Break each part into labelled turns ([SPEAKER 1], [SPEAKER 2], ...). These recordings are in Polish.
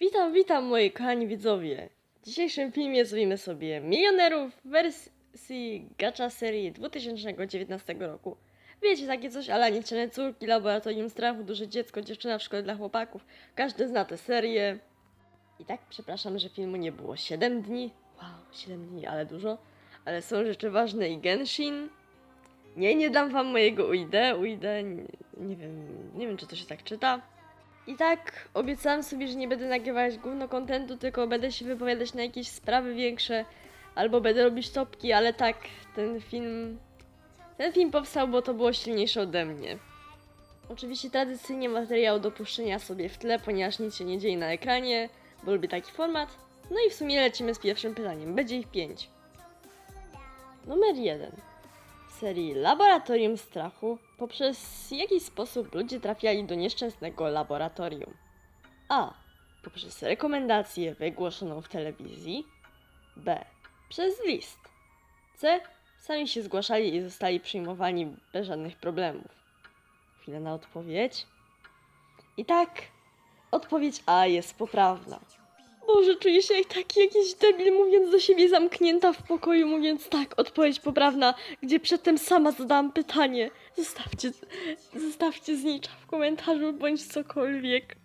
[SPEAKER 1] Witam, witam moi kochani widzowie. W dzisiejszym filmie zrobimy sobie milionerów w wersji gacha serii 2019 roku. Wiecie, takie coś ala nieczynne córki, laboratorium strachu, duże dziecko, dziewczyna w szkole dla chłopaków. Każdy zna tę serię. I tak przepraszam, że filmu nie było 7 dni. Wow, 7 dni, ale dużo. Ale są rzeczy ważne i Genshin. Nie, nie dam wam mojego UID. UID, nie, nie wiem, nie wiem czy to się tak czyta. I tak obiecałam sobie, że nie będę nagrywać gówno kontentu, tylko będę się wypowiadać na jakieś sprawy większe, albo będę robić topki, ale tak, ten film... Ten film powstał, bo to było silniejsze ode mnie. Oczywiście tradycyjnie materiał do puszczenia sobie w tle, ponieważ nic się nie dzieje na ekranie, bo lubię taki format. No i w sumie lecimy z pierwszym pytaniem. Będzie ich pięć. Numer jeden. Serii Laboratorium Strachu poprzez jaki sposób ludzie trafiali do nieszczęsnego laboratorium? A. Poprzez rekomendację wygłoszoną w telewizji. B. Przez list. C. Sami się zgłaszali i zostali przyjmowani bez żadnych problemów. Chwila na odpowiedź. I tak, odpowiedź A jest poprawna. Boże, czuję się jak taki jakiś debil, mówiąc do siebie zamknięta w pokoju, mówiąc tak, odpowiedź poprawna, gdzie przedtem sama zadałam pytanie. Zostawcie, zostawcie znicza w komentarzu bądź cokolwiek.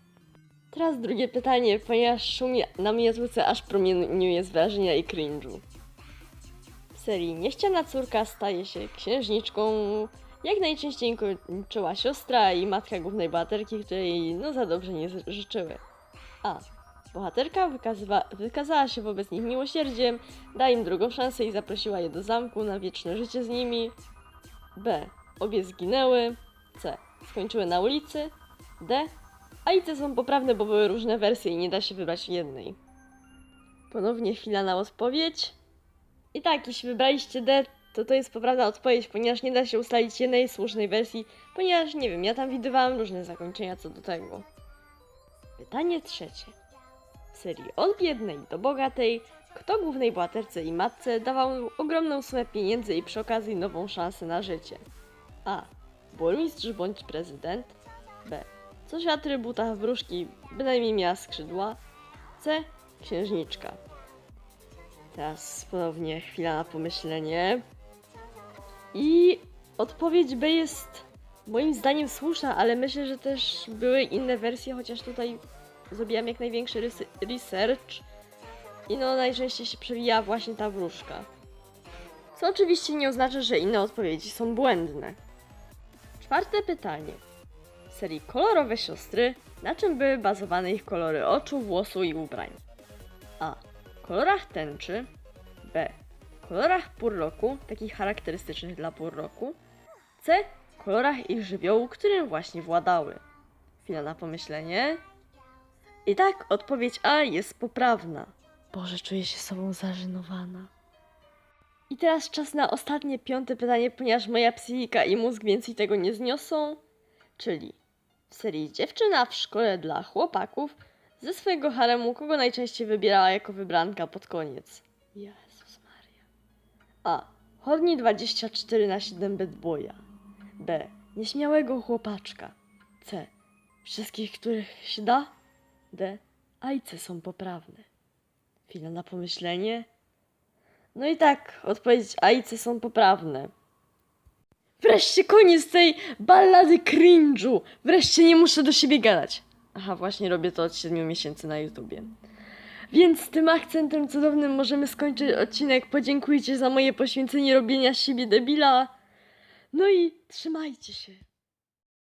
[SPEAKER 1] Teraz drugie pytanie, ponieważ szumie na mnie złyce aż promieniuje z wrażenia i cringe'u. W serii Nieściana córka staje się księżniczką, jak najczęściej kończyła siostra i matka głównej bohaterki, której no za dobrze nie życzyły. A. Bohaterka wykazywa, wykazała się wobec nich miłosierdziem, da im drugą szansę i zaprosiła je do zamku na wieczne życie z nimi. B. Obie zginęły. C. Skończyły na ulicy. D. A i te są poprawne, bo były różne wersje i nie da się wybrać jednej. Ponownie chwila na odpowiedź. I tak, jeśli wybraliście D, to to jest poprawna odpowiedź, ponieważ nie da się ustalić jednej słusznej wersji, ponieważ nie wiem, ja tam widywałam różne zakończenia co do tego. Pytanie trzecie. Serii Od biednej do bogatej, kto głównej bohaterce i matce dawał ogromną sumę pieniędzy i przy okazji nową szansę na życie? A. Burmistrz bądź prezydent. B. Coś o atrybutach wróżki, bynajmniej miała skrzydła. C. Księżniczka. Teraz ponownie chwila na pomyślenie. I odpowiedź B jest moim zdaniem słuszna, ale myślę, że też były inne wersje, chociaż tutaj zrobiłam jak największy research. I no najczęściej się przewija właśnie ta wróżka. Co oczywiście nie oznacza, że inne odpowiedzi są błędne. Czwarte pytanie. W serii Kolorowe siostry, na czym były bazowane ich kolory oczu, włosu i ubrań? A. Kolorach tęczy. B. Kolorach pór roku, takich charakterystycznych dla pór roku. C. Kolorach ich żywiołu, którym właśnie władały. Chwila na pomyślenie. I tak, odpowiedź A jest poprawna. Boże, czuję się sobą zażenowana. I teraz czas na ostatnie, piąte pytanie, ponieważ moja psychika i mózg więcej tego nie zniosą. Czyli w serii Dziewczyna w szkole dla chłopaków ze swojego haremu kogo najczęściej wybierała jako wybranka pod koniec? Jezus Maria. A. Horni 24 na 7 bad boya. B. Nieśmiałego chłopaczka. C. Wszystkich, których się da. D. Ajce są poprawne. Chwila na pomyślenie. No i tak, odpowiedź Ajce są poprawne. Wreszcie koniec tej ballady cringe'u. Wreszcie nie muszę do siebie gadać. Aha, właśnie robię to od 7 miesięcy na YouTubie. Więc tym akcentem cudownym możemy skończyć odcinek. Podziękujcie za moje poświęcenie robienia siebie debila. No i trzymajcie się.